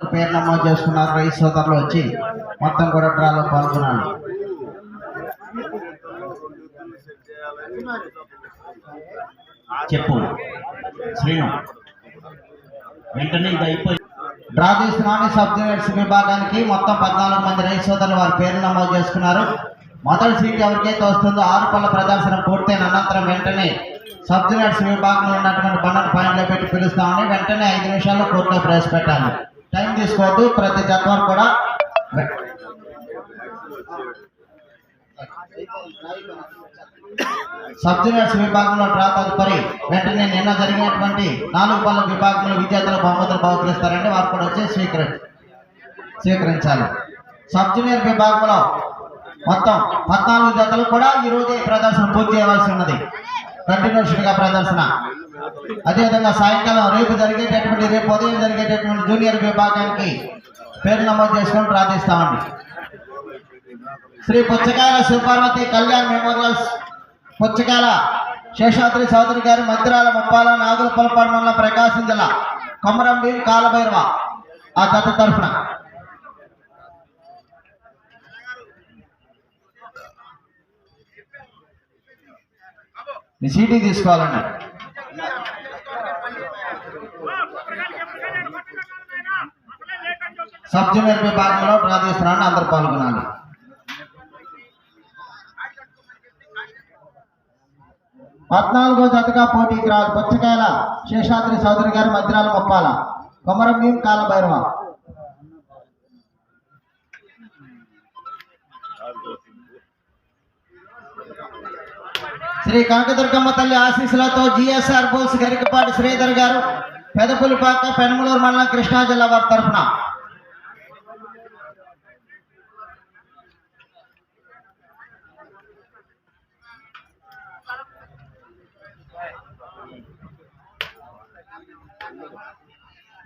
పేరు నమోదు చేసుకున్నారు. రైతు సోదరులు వచ్చి మొత్తం కూడా డ్రాలో పాల్గొనాలి. చెప్పు. శ్రీను. వెంటనే ఇది అయిపోయి డ్రా తీసుకున్నాను సబ్ విభాగానికి మొత్తం పద్నాలుగు మంది రైతు సోదరులు వారి పేరు నమోదు చేసుకున్నారు. మొదటి సీట్ ఎవరికైతే వస్తుందో ఆరు పళ్ళ ప్రదర్శన పూర్తయిన అనంతరం వెంటనే సబ్ జూనియర్స్ విభాగంలో ఉన్నటువంటి బండను పాయింట్లో పెట్టి పిలుస్తామని వెంటనే ఐదు నిమిషాల్లో కోర్టులో ప్రవేశపెట్టాను టైం తీసుకోవద్దు ప్రతి జత్వారు కూడా సబ్ జూనియర్స్ విభాగంలో డ్రా తదుపరి. వెంటనే నిన్న జరిగినటువంటి నాలుగు పళ్ళ విభాగంలో విద్యార్థుల బహుమతులు బహుకరిస్తారంటే వారు కూడా వచ్చి స్వీకరి స్వీకరించాలి. సబ్ జూనియర్ విభాగంలో మొత్తం పద్నాలుగు జతలు కూడా ఈ ప్రదర్శన పూర్తి చేయవలసి ఉన్నది. కంటిన్యూషన్గా ప్రదర్శన. అదేవిధంగా సాయంకాలం రేపు జరిగేటటువంటి రేపు ఉదయం జరిగేటటువంటి జూనియర్ విభాగానికి పేరు నమోదు చేసుకొని ప్రార్థిస్తామండి. శ్రీ పుచ్చకాయల శివపార్వతి కళ్యాణ్ మెమోరియల్స్ పుచ్చకాయల శేషాద్రి చౌదరి గారి మందిరాల ముప్పాల నాగుల పొలపాడు మండలం ప్రకాశం జిల్లా కొమరం భీం కాలభైరవ ఆ కథ తరఫున. మీ సీటీ తీసుకోవాలండి. సబ్ జూనియర్ విభాగంలో డ్రా తీస్తున్నాను అందరు పాల్గొనాలి. పద్నాలుగో జతగా పోటీకి రాదు. పుచ్చకాయల శేషాద్రి చౌదరి గారి మద్రాల మొప్పాల. కొమరం భీం కాలభైరవ. శ్రీ కనకదుర్గమ్మ తల్లి ఆశీస్సులతో జిఎస్ఆర్ బోల్స్ గరికపాటి శ్రీధర్ గారు పెదపులిపాక పెనమలూరు మండలం కృష్ణా జిల్లా వారి తరఫున.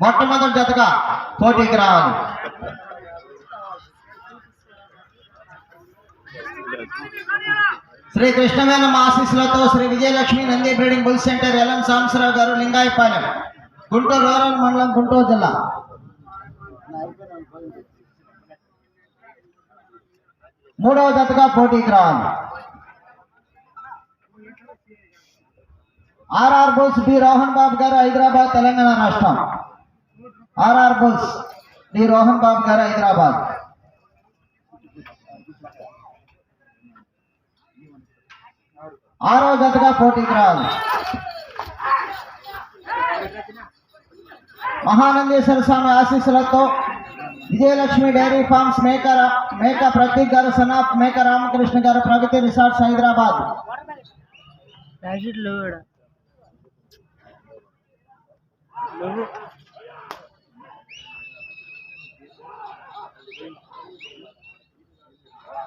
మొట్టమొదటి జతగా పోటీకి రావాలి. శ్రీ కృష్ణవేణ ఆశీస్సులతో Shri Vijayalakshmi Nandi breeding bull centre LM Sambasrao garu Lingayapalem Guntur rural మండలం గుంటూరు జిల్లా. మూడవ జతగా పోటీకి రావాలి. ఆర్ఆర్ బోస్ బి రోహన్ బాబు గారు హైదరాబాద్ తెలంగాణ రాష్ట్రం. RR bulls D Rohan Babu garu Hyderabad ఆరో జతగా పోటీకి రావాలి మహానందేశ్వర స్వామి ఆశీస్సులతో విజయలక్ష్మి డైరీ ఫార్మ్స్ మేకర్ మేక ప్రతీక్ గారు సనాఫ్ మేక రామకృష్ణ గారు ప్రగతి రిసార్ట్స్ హైదరాబాద్ ప్యాకెట్లు కూడా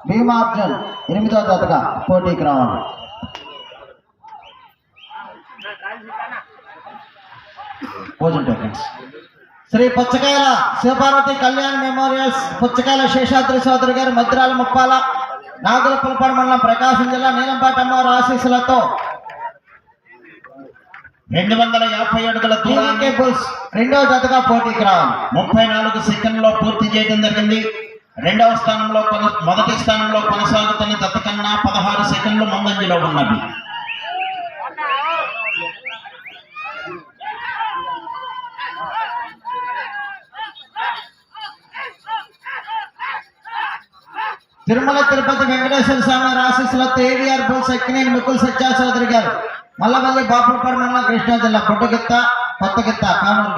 భీమార్జున్ ఎనిమిదో జతగా పోటీకి రావాలి. శ్రీ పుచ్చకాయల శివపార్వతి కళ్యాణ్ మెమోరియల్స్ పుచ్చకాయల శేషాద్రి చౌదరి గారి మద్రాల ముప్పాల నాగుల పులపాడు మండలం ప్రకాశం జిల్లా నీలంపాటి అమ్మవారి ఆశీస్సులతో రెండు వందల యాభై అడుగుల దూరాన్ని టీవీకే బుల్స్. రెండో జతగా పోటీకి రావాలి. ముప్పై నాలుగు సెకండ్లో పూర్తి చేయడం జరిగింది. రెండవ స్థానంలో మొదటి స్థానంలో కొనసాగుతున్న జత కన్నా పదహారు సెకండ్లు ముందంజలో ఉన్నది. తిరుమల తిరుపతి వెంకటేశ్వర స్వామి ఆశీస్సులతో ఏవిఆర్ బుల్స్ సక్కినేని ముకుల్ సత్యా చౌదరి గారు. మల్లవల్లి బాపులపాడు మండలం కృష్ణా జిల్లా పుట్టగిత్త కొత్తగిత్త కానూరు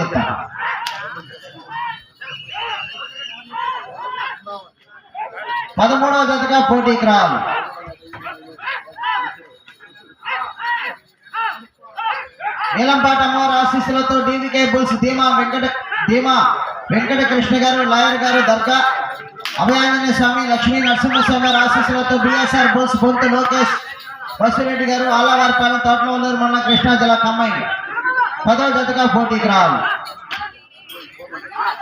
పదమూడవ జతగా పోటీకి రావాలి నీలంపాటి అమ్మవారి ఆశీస్సులతో డీవీకే బుల్స్ ధీమా వెంకట ధీమా వెంకట కృష్ణ గారు లాయర్ గారు దర్గా అభయాంజనేయ స్వామి లక్ష్మీ నరసింహస్వామి వారి ఆశీస్సులతో బిఎస్ఆర్ బుల్స్ బొంతు లోకేష్ బసిరెడ్డి గారు ఆలవారిపాలెం తోటలవల్లూరు మండలం కృష్ణా జిల్లా కమ్మాయి పదవ జతగా పోటీకి రావాలి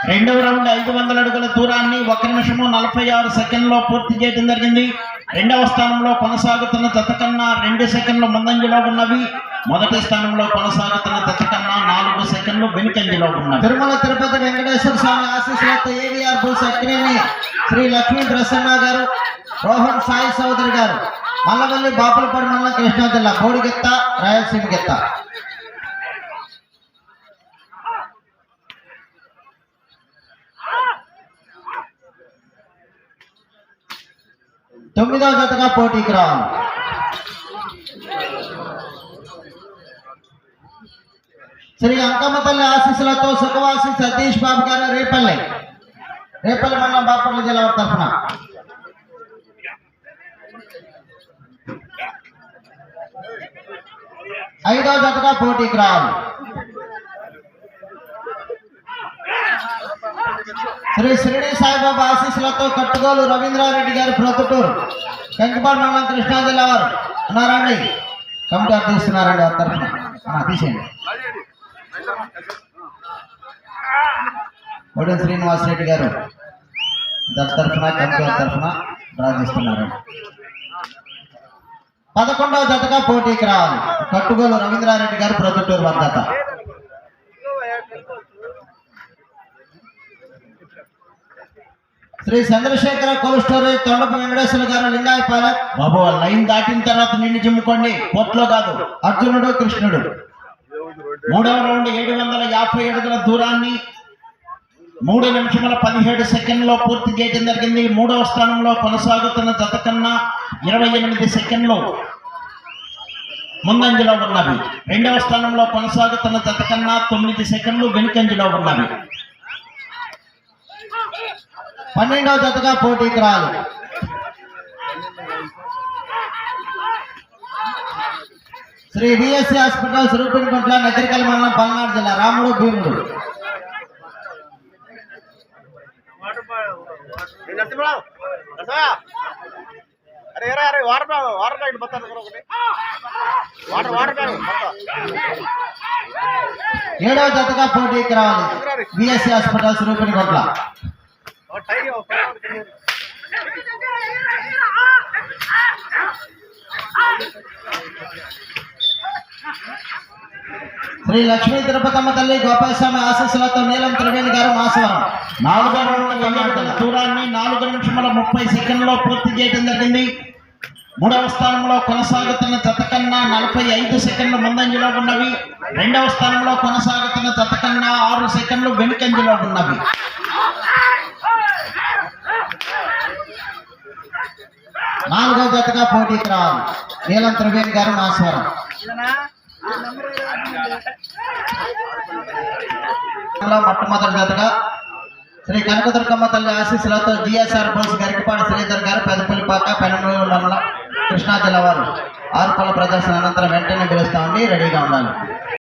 రెండవ రౌండ్ ఐదు వందల అడుగుల దూరాన్ని ఒక నిమిషము నలభై ఆరు సెకండ్లో పూర్తి చేయడం జరిగింది. రెండవ స్థానంలో కొనసాగుతున్న జత కన్నా రెండు సెకండ్లు ముందంజలో ఉన్నవి. మొదటి స్థానంలో కొనసాగుతున్న జత కన్నా నాలుగు సెకండ్లు వెనుకంజలో ఉన్నవి. తిరుమల తిరుపతి వెంకటేశ్వర స్వామి ఆశీస్సులతో ఏవిఆర్ బుల్స్ శ్రీ లక్ష్మీ ప్రసన్న గారు రోహన్ సాయి చౌదరి గారు మల్లవల్లి బాపులపడి మండలం కృష్ణా జిల్లా బోడిగెత్త రాయలసీమ గెత్త తొమ్మిదవ జతగా పోటీకి రావాలి శ్రీ అంకమ్మ తల్లి ఆశీస్సులతో సుఖవాసి సతీష్ బాబు గారు రేపల్లి రేపల్లి మండలం బాపట్ల జిల్లా వారి తరఫున ఐదవ జతగా పోటీకి రావాలి శ్రీ షిరిడి సాయిబాబా ఆశీస్సులతో కట్టుగోలు రవీంద్రారెడ్డి గారి ప్రొద్దుటూరు. కంకిపాడు మండలం కృష్ణా జిల్లా వారు ఉన్నారండి. కమిటీ అర్థిస్తున్నారండి వారి తరఫున. తీసేయండి. ఒడెన్ శ్రీనివాస్ రెడ్డి గారు దాని తరఫున కమిటీ తరఫున ప్రార్థిస్తున్నారు పదకొండవ జతగా పోటీకి రావాలి. కట్టుగోలు రవీంద్రారెడ్డి గారు ప్రొద్దుటూరు వారి జత శ్రీ చంద్రశేఖర కోల్డ్ స్టోరేజ్ తొండపు వెంకటేశ్వర గారు లింగాయపాల బాబు లైన్ దాటిన తర్వాత నిన్ను చిమ్ముకోండి. కోర్టులో కాదు అర్జునుడు కృష్ణుడు. మూడవ రౌండ్ ఏడు వందల యాభై అడుగుల దూరాన్ని మూడు నిమిషముల పదిహేడు సెకండ్లో పూర్తి చేయడం జరిగింది. మూడవ స్థానంలో కొనసాగుతున్న జత కన్నా ఇరవై ఎనిమిది సెకండ్లు ముందంజలో ఉన్నవి. రెండవ స్థానంలో కొనసాగుతున్న జత కన్నా తొమ్మిది సెకండ్లు వెనుకంజలో ఉన్నవి. పన్నెండవ జతగా పోటీకి రావాలి శ్రీ విఎస్సి హాస్పిటల్ రూపినికుంట్ల నగరికల్ మండలం పల్నాడు జిల్లా రాముడు భీముడు. అరే అరే అరే వాటర్ బ్యాగ్ వాటర్ బ్యాగ్ బత్తాను ఒకటి వాటర్ వాటర్ బ్యాగ్ మొత్తం ఏడవ జతగా పోటీకి రావాలి బిఎస్సి హాస్పిటల్ రూపినికుంట్ల టై శ్రీ లక్ష్మీ తిరుపతమ్మ తల్లి గోపాలస్వామి ఆశీస్సులతో నీలం త్రివేణి గారు మాసవరం నాలుగో రౌండ్ దూరాన్ని నాలుగు నిమిషముల ముప్పై సెకండ్లో పూర్తి చేయడం జరిగింది. మూడవ స్థానంలో కొనసాగుతున్న జత కన్నా నలభై ఐదు సెకండ్లు ముందంజలో ఉన్నవి. రెండవ స్థానంలో కొనసాగుతున్న జత కన్నా ఆరు సెకండ్లు వెనుకంజలో ఉన్నవి. నాలుగో జతగా పోటీకి రావాలి. నీలం త్రివేణి గారు మాసవరం మొట్టమొదటి జతగా శ్రీ కనకదుర్గమ్మ తల్లి ఆశీస్సులతో జిఎస్ఆర్ బోస్ గరికపాడు శ్రీధర్ గారు పెదపల్లిపాక పెనమూరు మండలం కృష్ణా జిల్లా వారు. ఆరుపల్ల ప్రదర్శన అనంతరం వెంటనే పిలుస్తామండి రెడీగా ఉండాలి.